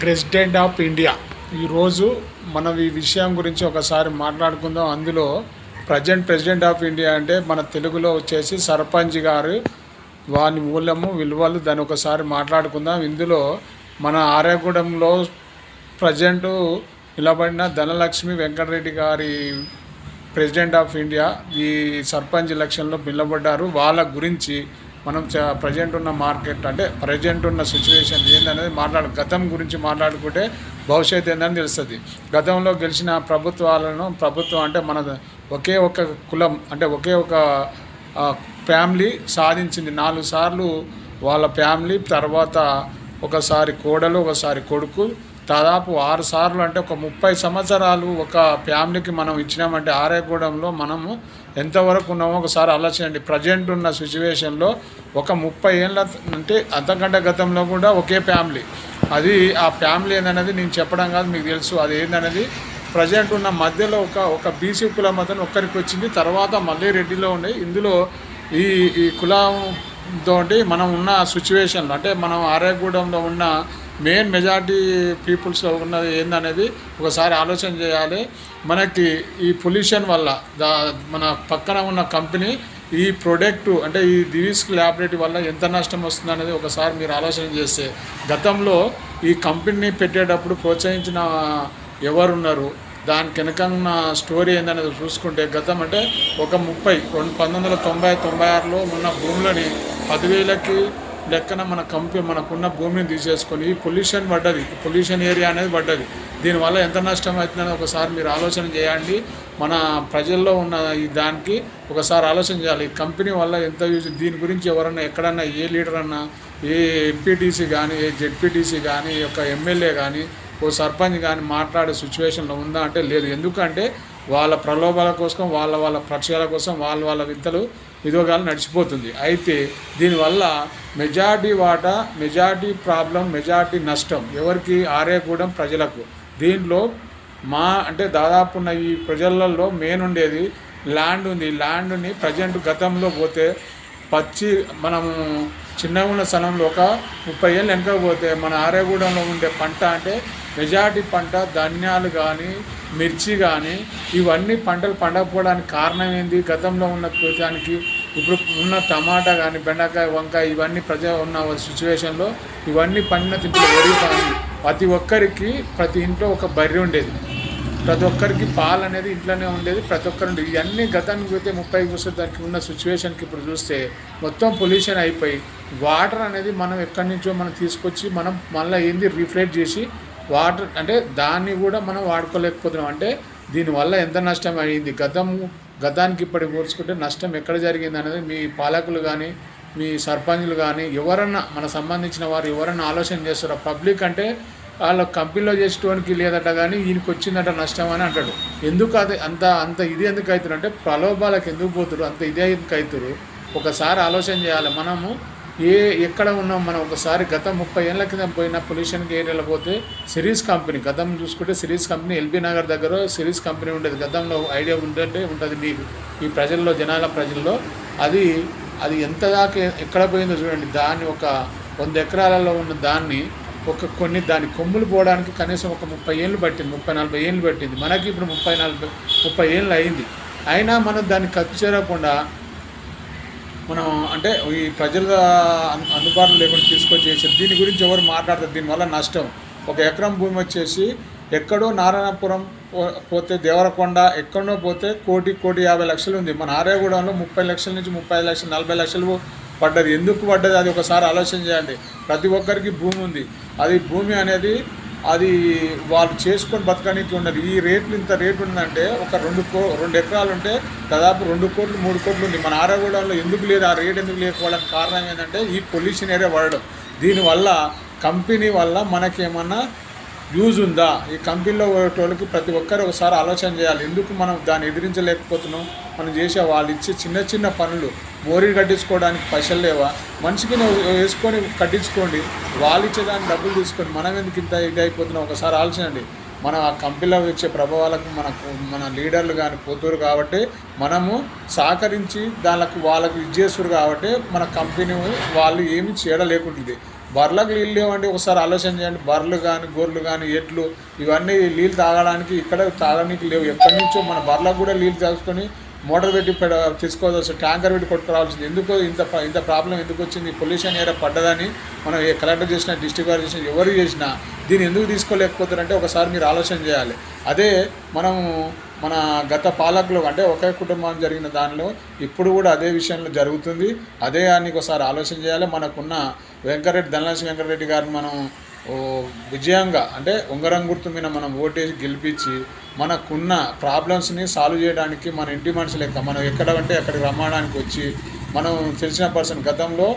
President of India. ఈరోజు మనం ఈ విషయం గురించి ఒకసారి మాట్లాడుకుందాం. అందులో ప్రజెంట్ ప్రెసిడెంట్ ఆఫ్ ఇండియా అంటే మన తెలుగులో వచ్చేసి సర్పంచ్ గారు. వాని మూలము విలువలు దాన్ని ఒకసారి మాట్లాడుకుందాం. ఇందులో మన ఆర్యగూడెంలో ప్రజెంట్ నిలబడిన ధనలక్ష్మి వెంకటరెడ్డి గారి ప్రెసిడెంట్ ఆఫ్ ఇండియా ఈ సర్పంచ్ ఎలక్షన్లో నిలబడ్డారు. వాళ్ళ గురించి మనం ప్రజెంట్ ఉన్న మార్కెట్ అంటే ప్రజెంట్ ఉన్న సిచ్యువేషన్ ఏందనేది మాట్లాడు గతం గురించి మాట్లాడుకుంటే భవిష్యత్తు ఏందని తెలుస్తుంది. గతంలో గెలిచిన ప్రభుత్వాలను ప్రభుత్వం అంటే మన ఒకే ఒక కులం అంటే ఒకే ఒక ఫ్యామిలీ సాధించింది. నాలుగు సార్లు వాళ్ళ ఫ్యామిలీ తర్వాత ఒకసారి కోడలు ఒకసారి కొడుకు. దాదాపు ఆరు సార్లు అంటే ఒక ముప్పై సంవత్సరాలు ఒక ఫ్యామిలీకి మనం ఇచ్చినామంటే ఆరేగూడెంలో మనము ఎంతవరకు ఉన్నామో ఒకసారి ఆలోచించండి. ప్రజెంట్ ఉన్న సిచ్యువేషన్లో ఒక ముప్పై ఏళ్ళ అంటే అంతకంటే గతంలో కూడా ఒకే ఫ్యామిలీ. అది ఆ ఫ్యామిలీ ఏందనేది నేను చెప్పడం కాదు మీకు తెలుసు. అది ఏందనేది ప్రజెంట్ ఉన్న మధ్యలో ఒక ఒక బీసీ కులం అతను ఒక్కరికి వచ్చింది. తర్వాత మళ్ళీ రెడ్డిలో ఉండే. ఇందులో ఈ ఈ కులంతో మనం ఉన్న సిచ్యువేషన్లో అంటే మనం ఆర్యగూడెంలో ఉన్న మెయిన్ మెజారిటీ పీపుల్స్ ఉన్నది ఏందనేది ఒకసారి ఆలోచన చేయాలి. మనకి ఈ పొల్యూషన్ వల్ల దా మన పక్కన ఉన్న కంపెనీ ఈ ప్రొడక్ట్ అంటే ఈ దివీస్ ల్యాబొరేటరీ వల్ల ఎంత నష్టం వస్తుంది అనేది ఒకసారి మీరు ఆలోచన చేస్తే గతంలో ఈ కంపెనీని పెట్టేటప్పుడు ప్రోత్సహించిన ఎవరున్నారు? దాని వెనక ఉన్న స్టోరీ ఏందనేది చూసుకుంటే గతం అంటే ఒక ముప్పై రెండు పంతొమ్మిది వందల తొంభై తొంభై ఆరులో ఉన్న భూములని పదివేలకి లెక్కన మన కంపెనీ మనకున్న భూమిని తీసేసుకొని పొల్యూషన్ పడ్డది. పొల్యూషన్ ఏరియా అనేది పడ్డది. దీనివల్ల ఎంత నష్టం అవుతుందని ఒకసారి మీరు ఆలోచన చేయండి. మన ప్రజల్లో ఉన్న ఈ దానికి ఒకసారి ఆలోచన చేయాలి. ఈ కంపెనీ వల్ల ఎంత యూజ్ దీని గురించి ఎవరన్నా ఎక్కడన్నా ఏ లీడర్ అన్నా ఏ ఎంపీటీసీ కానీ ఏ జెడ్పీటీసీ కానీ ఒక ఎమ్మెల్యే కానీ ఓ సర్పంచ్ కానీ మాట్లాడే సిచ్యువేషన్లో ఉందా అంటే లేదు. ఎందుకంటే వాళ్ళ ప్రలోభాల కోసం వాళ్ళ వాళ్ళ ప్రక్షాల కోసం వాళ్ళ వాళ్ళ వింతలు ఇదోగాలు నడిచిపోతుంది. అయితే దీనివల్ల మెజార్టీ వాటా మెజార్టీ ప్రాబ్లం మెజార్టీ నష్టం ఎవరికి? ఆరేగూడెం ప్రజలకు. దీనిలో మా అంటే దాదాపు ఉన్న ఈ ప్రజలలో మెయిన్ ఉండేది ల్యాండ్ ఉంది ల్యాండ్ని ప్రజెంట్ గతంలో పోతే పచ్చి మనము చిన్నగా ఉన్న స్థలంలో ఒక ముప్పై ఏళ్ళు వెనక పోతే మన ఆరేగూడెంలో ఉండే పంట అంటే మెజార్టీ పంట ధాన్యాలు కానీ మిర్చి కానీ ఇవన్నీ పంటలు పండకపోవడానికి కారణం ఏంది? గతంలో ఉన్న దానికి ఇప్పుడు ఉన్న టమాటా కానీ బెండకాయ వంకాయ ఇవన్నీ ప్రజ ఉన్న సిచ్యువేషన్లో ఇవన్నీ పండిన తింటే వరి కానీ ప్రతి ఒక్కరికి ప్రతి ఇంట్లో ఒక బర్రె ఉండేది. ప్రతి ఒక్కరికి పాలు అనేది ఇంట్లోనే ఉండేది. ప్రతి ఒక్కరు ఉండేది ఇవన్నీ గతానికి పోతే ముప్పై దానికి ఉన్న సిచ్యువేషన్కి ఇప్పుడు చూస్తే మొత్తం పొల్యూషన్ అయిపోయి వాటర్ అనేది మనం ఎక్కడి నుంచో మనం తీసుకొచ్చి మనం మళ్ళీ ఏంది రీఫ్లెక్ట్ చేసి వాటర్ అంటే దాన్ని కూడా మనం వాడుకోలేకపోతున్నాం. అంటే దీనివల్ల ఎంత నష్టం అయింది? గతం గతానికి ఇప్పటికి పోల్చుకుంటే నష్టం ఎక్కడ జరిగింది అనేది మీ పాలకులు కానీ మీ సర్పంచులు కానీ ఎవరన్నా మన సంబంధించిన వారు ఎవరన్నా ఆలోచన చేస్తారో? పబ్లిక్ అంటే వాళ్ళ కంపెనీలో చేసేటోనికి లేదట కానీ ఈయనకి వచ్చిందట నష్టం అని అంటాడు. ఎందుకు అది అంత అంత ఇది ఎందుకు అవుతారు అంటే ప్రలోభాలకు ఎందుకు పోతురు అంత ఇదే ఎందుకు అవుతారు ఒకసారి ఆలోచన చేయాలి. మనము ఏ ఎక్కడ ఉన్నాం మనం? ఒకసారి గత ముప్పై ఏళ్ళ కింద పోయిన పొల్యూషన్ ఏరియాలో పోతే సిరీస్ కంపెనీ గతం చూసుకుంటే సిరీస్ కంపెనీ ఎల్బీ నగర్ దగ్గర సిరీస్ కంపెనీ ఉండేది. గతంలో ఐడియా ఉందంటే ఉంటుంది మీకు ఈ ప్రజల్లో జనాల ప్రజల్లో. అది అది ఎంత దాకా ఎక్కడ పోయిందో చూడండి. దాన్ని ఒక వంద ఎకరాలలో ఉన్న దాన్ని ఒక కొన్ని దాని కొమ్ములు పోవడానికి కనీసం ఒక ముప్పై ఏళ్ళు పట్టింది. ముప్పై నలభై ఏళ్ళు పట్టింది. మనకి ఇప్పుడు ముప్పై నలభై ముప్పై ఏళ్ళు అయింది. అయినా మనం దాన్ని ఖర్చు చేరకుండా మనం అంటే ఈ ప్రజల అందుబాటులో లేకుండా తీసుకొచ్చి చేసారు దీని గురించి ఎవరు మాట్లాడతారు? దీనివల్ల నష్టం. ఒక ఎకరం భూమి వచ్చేసి ఎక్కడో నారాయణపురం పో- పోతే దేవరకొండ ఎక్కడో పోతే కోటి కోటి యాభై లక్షలు ఉంది. మన ఆర్యగూడెంలో ముప్పై లక్షల నుంచి ముప్పై లక్షలు నలభై లక్షలు పడ్డది. ఎందుకు పడ్డది? అది ఒకసారి ఆలోచన చేయండి. ప్రతి ఒక్కరికి భూమి ఉంది. అది భూమి అనేది అది వాళ్ళు చేసుకొని బతకడానికి ఉన్నది ఈ రేట్లు ఇంత రేటు ఉందంటే ఒక రెండు కో రెండు ఎకరాలు ఉంటే దాదాపు రెండు కోట్లు మూడు కోట్లు ఉంది. మన ఆరగూడలో ఎందుకు లేదు? ఆ రేట్ ఎందుకు లేకపోవడానికి కారణం ఏంటంటే ఈ పొల్యూషన్ ఏరియా వాడడం. దీనివల్ల కంపెనీ వల్ల మనకేమన్నా యూజ్ ఉందా? ఈ కంపెనీలో వాళ్ళకి ప్రతి ఒక్కరు ఒకసారి ఆలోచన చేయాలి. ఎందుకు మనం దాన్ని ఎదిరించలేకపోతున్నాం? మనం చేసే వాళ్ళు ఇచ్చే చిన్న చిన్న పనులు మోరీ కట్టించుకోవడానికి పైసలు లేవా? మనిషికి వేసుకొని కట్టించుకోండి. వాళ్ళు ఇచ్చేదాన్ని డబ్బులు తీసుకొని మనం ఎందుకు ఇంత ఇది అయిపోతున్నాం? ఒకసారి ఆలోచనండి మనం ఆ కంపెనీలో వచ్చే ప్రభావాలకు మన మన లీడర్లు కానీ పోతురు కాబట్టి మనము సహకరించి దానికి వాళ్ళకు ఇది చేస్తారు కాబట్టి మన కంపెనీ వాళ్ళు ఏమి చేయడలేకుంటుంది బర్లకు బర్రెలకు నీళ్ళు లేవండి ఒకసారి ఆలోచన చేయండి. బర్రెలు కానీ గొర్రెలు కానీ ఎడ్లు ఇవన్నీ నీళ్ళు తాగడానికి ఇక్కడ తాగడానికి లేవు. ఎక్కడి నుంచో మన బర్లకు కూడా నీళ్ళు తాగుకొని మోటార్ పెట్టి తీసుకోవాల్సి ట్యాంకర్ పెట్టి కొట్టుకురావాల్సింది. ఎందుకు ఇంత ఇంత ప్రాబ్లం ఎందుకు వచ్చింది? పొల్యూషన్ ఏరియా పడ్డదని మనం ఏ కలెక్టర్ చేసినా డిస్ట్రిక్ట్ వారు చేసినా ఎవరు చేసినా దీన్ని ఎందుకు తీసుకోలేకపోతారంటే ఒకసారి మీరు ఆలోచన చేయాలి. అదే మనము మన గత పాలకులు అంటే ఒకే కుటుంబం జరిగిన దానిలో ఇప్పుడు కూడా అదే విషయంలో జరుగుతుంది. అదే అని ఒకసారి ఆలోచన చేయాలి. మనకున్న వెంకరెడ్డి ధనలక్ష్మి వెంకటరెడ్డి గారిని మనం విజయంగా అంటే ఉంగరం గుర్తు మీద మనం ఓటేసి గెలిపించి మనకున్న ప్రాబ్లమ్స్ని సాల్వ్ చేయడానికి మన ఇంటి మనుషులు లెక్క మనం ఎక్కడ అంటే అక్కడికి రమ్మడానికి వచ్చి మనం తెలిసిన పర్సన్ గతంలో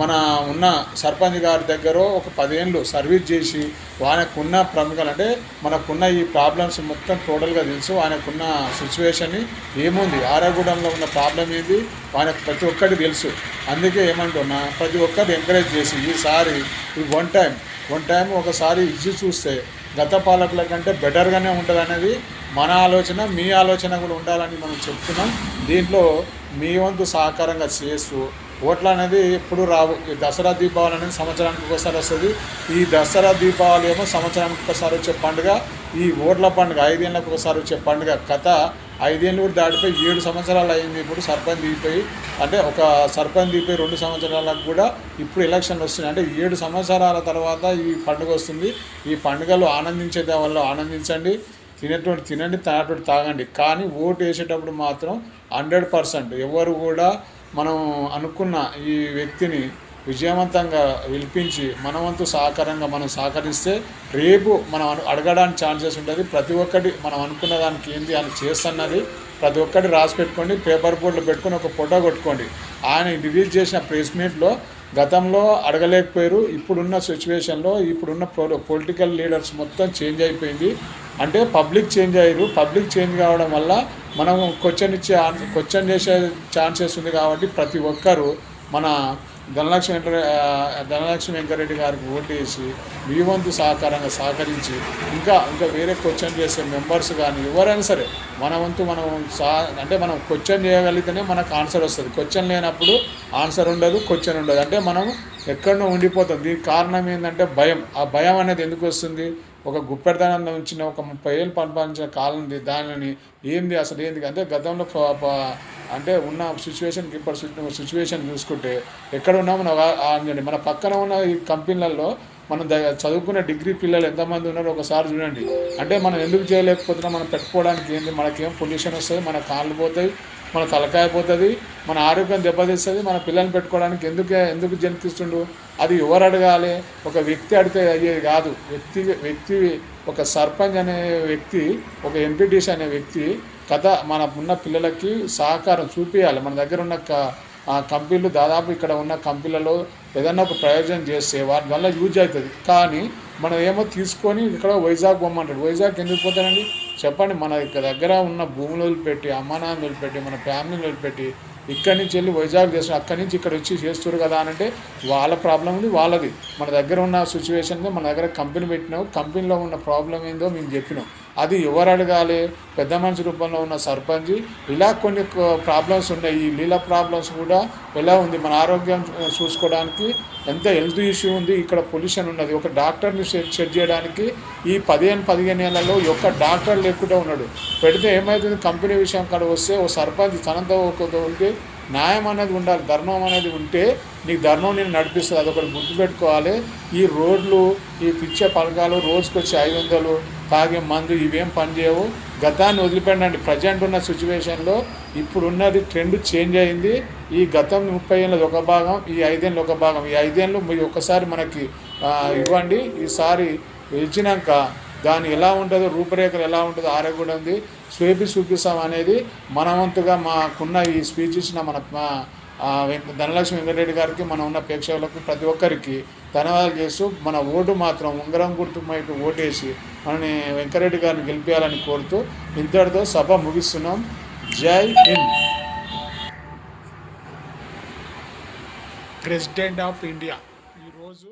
మన ఉన్న సర్పంచ్ గారి దగ్గర ఒక పదేళ్ళు సర్వీస్ చేసి ఆయనకున్న ప్రముఖులు అంటే మనకున్న ఈ ప్రాబ్లమ్స్ మొత్తం టోటల్గా తెలుసు ఆయనకున్న సిచ్యువేషన్ ఏముంది ఆరోగ్యంలో ఉన్న ప్రాబ్లం ఏంది ఆయనకు ప్రతి ఒక్కటి తెలుసు. అందుకే ఏమంటున్నా ప్రతి ఒక్కరు ఎంకరేజ్ చేసి ఈసారి ఈ వన్ టైం వన్ టైం ఒకసారి ఇచ్చి చూస్తే గత పాలకుల కంటే బెటర్గానే ఉంటుంది అనేది మన ఆలోచన మీ ఆలోచన కూడా ఉండాలని మనం చెప్తున్నాం. దీంట్లో మీ వంతు సహకారంగా చేస్తూ ఓట్లు అనేది ఎప్పుడు రావు. ఈ దసరా దీపావళి అనేది సంవత్సరానికి ఒకసారి వస్తుంది. ఈ దసరా దీపావళి ఏమో సంవత్సరానికి ఒకసారి వచ్చే పండుగ. ఈ ఓట్ల పండుగ ఐదేళ్ళకి ఒకసారి వచ్చే పండుగ. కథ ఐదేళ్ళు కూడా దాటిపోయి ఏడు సంవత్సరాలు అయింది ఇప్పుడు సర్పంచ్ దిగిపోయి అంటే ఒక సర్పంచ్ దిగిపోయి రెండు సంవత్సరాలకు కూడా ఇప్పుడు ఎలక్షన్లు వస్తున్నాయి. అంటే ఏడు సంవత్సరాల తర్వాత ఈ పండుగ వస్తుంది. ఈ పండుగలో ఆనందించే వల్ల ఆనందించండి. తినేటువంటి తినండి తాగేటువంటి తాగండి. కానీ ఓటు వేసేటప్పుడు మాత్రం హండ్రెడ్ పర్సెంట్ ఎవరు కూడా మనం అనుకున్న ఈ వ్యక్తిని విజయవంతంగా పిలిపించి మనవంతు సహకారంగా మనం సహకరిస్తే రేపు మనం అడగడానికి ఛాన్సెస్ ఉంటుంది ప్రతి ఒక్కటి మనం అనుకున్న దానికి ఏంది అని చేస్తున్నది ప్రతి ఒక్కటి రాసి పెట్టుకోండి. పేపర్ బోర్డులో పెట్టుకొని ఒక ఫోటో కొట్టుకోండి. ఆయన రిలీజ్ చేసిన ప్రెస్ మీట్లో గతంలో అడగలేకపోయారు. ఇప్పుడున్న సిచ్యువేషన్లో ఇప్పుడున్న పొలిటికల్ లీడర్స్ మొత్తం చేంజ్ అయిపోయింది. అంటే పబ్లిక్ చేంజ్ అయ్యారు. పబ్లిక్ చేంజ్ కావడం వల్ల మనం క్వశ్చన్ ఇచ్చే క్వశ్చన్ చేసే ఛాన్సెస్ ఉంది కాబట్టి ప్రతి ఒక్కరూ మన ధనలక్ష్మి వెంకట ధనలక్ష్మి వెంకరెడ్డి గారికి ఓటేసి మీ వంతు సహకారంగా సహకరించి ఇంకా ఇంకా వేరే క్వశ్చన్ చేసే మెంబర్స్ కానీ ఎవరైనా సరే మన వంతు మనం సా అంటే మనం క్వశ్చన్ చేయగలిగితేనే మనకు ఆన్సర్ వస్తుంది. క్వశ్చన్ లేనప్పుడు ఆన్సర్ ఉండదు క్వశ్చన్ ఉండదు. అంటే మనం ఎక్కడనో ఉండిపోతాం. దీనికి కారణం ఏంటంటే భయం. ఆ భయం అనేది ఎందుకు వస్తుంది? ఒక గుప్పెడదానంలో ఉంచిన ఒక ముప్పై ఏళ్ళు పరిపాలించిన కాలం ఉంది. దానిని ఏంది అసలు ఏంది అంటే గతంలో అంటే ఉన్న సిచ్యువేషన్కి ఇప్పుడు సిచ్యువేషన్ చూసుకుంటే ఎక్కడ ఉన్నామో మన మన పక్కన ఉన్న ఈ కంపెనీలలో మనం ద- చదువుకునే డిగ్రీ పిల్లలు ఎంతమంది ఉన్నారో ఒకసారి చూడండి. అంటే మనం ఎందుకు చేయలేకపోతున్నా? మనం పెట్టుకోవడానికి ఏంది? మనకేం పొల్యూషన్ వస్తుంది? మన కాళ్ళు పోతాయి. మన తలకాయ పోతుంది మన ఆరోగ్యం దెబ్బతీస్తుంది మన పిల్లల్ని పెట్టుకోవడానికి ఎందుకు ఎందుకు జనిపిస్తుండు అది ఎవరు అడగాలి? ఒక వ్యక్తి అడిగితే అయ్యేది కాదు. వ్యక్తి వ్యక్తి ఒక సర్పంచ్ అనే వ్యక్తి ఒక ఎంపీటీసీ అనే వ్యక్తి కథ మన ఉన్న పిల్లలకి సహకారం చూపించాలి మన దగ్గర ఉన్న క- కంపెనీలు దాదాపు ఇక్కడ ఉన్న కంపెనీలలో ఏదన్నా ఒక ప్రయోజనం చేస్తే వాటి వల్ల యూజ్ అవుతుంది. కానీ మనం ఏమో తీసుకొని ఇక్కడ వైజాగ్ పోమంటాడు వైజాగ్ ఎందుకు పోతానండి చెప్పండి మన దగ్గర ఉన్న భూములు వదిలిపెట్టి అమ్మానాన్ని వదిలిపెట్టి మన ఫ్యామిలీని వదిలిపెట్టి ఇక్కడి నుంచి వెళ్ళి వైజాగ్ చేస్తారు అక్కడి నుంచి ఇక్కడ వచ్చి చేస్తారు కదా అని అంటే వాళ్ళ ప్రాబ్లం ఉంది వాళ్ళది. మన దగ్గర ఉన్న సిచ్యువేషన్ మన దగ్గర కంపెనీ పెట్టినావు కంపెనీలో ఉన్న ప్రాబ్లం ఏందో మేము చెప్పినాం. అది ఎవరు అడగాలి? పెద్ద మనిషి రూపంలో ఉన్న సర్పంచ్ ఇలా కొన్ని ప్రాబ్లమ్స్ ఉన్నాయి. ఈ లీల ప్రాబ్లమ్స్ కూడా ఎలా ఉంది? మన ఆరోగ్యం చూసుకోవడానికి ఎంత హెల్త్ ఇష్యూ ఉంది? ఇక్కడ పొల్యూషన్ ఉన్నది. ఒక డాక్టర్ని సెట్ చేయడానికి ఈ పదిహేను పదిహేను నెలల్లో ఒక్క డాక్టర్ లేకుండా ఉన్నాడు. పెడితే ఏమవుతుంది కంపెనీ విషయం కాడ వస్తే ఓ సర్పంచ్ తనంతో ఒక ఉంటే న్యాయం అనేది ఉండాలి. ధర్మం అనేది ఉంటే నీకు ధర్మం నేను నడిపిస్తుంది అదొకటి గుర్తుపెట్టుకోవాలి. ఈ రోడ్లు ఈ పిచ్చే పలకాలు రోజుకొచ్చి ఐదు వందలు తాగే మందు ఇవేం పనిచేయవు. గతాన్ని వదిలిపెట్టండి. ప్రజెంట్ ఉన్న సిచ్యువేషన్లో ఇప్పుడున్నది ట్రెండ్ చేంజ్ అయింది. ఈ గతం ముప్పై ఏళ్ళది ఒక భాగం ఈ ఐదేళ్ళు ఒక భాగం. ఈ ఐదేళ్ళు మీరు ఒకసారి మనకి ఇవ్వండి. ఈసారి ఇచ్చినాక దాని ఎలా ఉంటుందో రూపురేఖలు ఎలా ఉంటుందో ఆరోగ్యం ఉంది స్వేపి చూపిస్తాం అనేది మనవంతుగా మాకున్న ఈ స్పీచ్ ఇచ్చిన మన ధనలక్ష్మి వెంకటరెడ్డి గారికి మనం ఉన్న ప్రేక్షకులకు ప్రతి ఒక్కరికి ధన్యవాదాలు చేస్తూ మన ఓటు మాత్రం ఉంగరం గుర్తు వైపు ఓటేసి మనని వెంకరెడ్డి గారిని గెలిపించాలని కోరుతూ ఇంతటితో సభ ముగిస్తున్నాం. జై హింద్. ప్రెసిడెంట్ ఆఫ్ ఇండియా ఈరోజు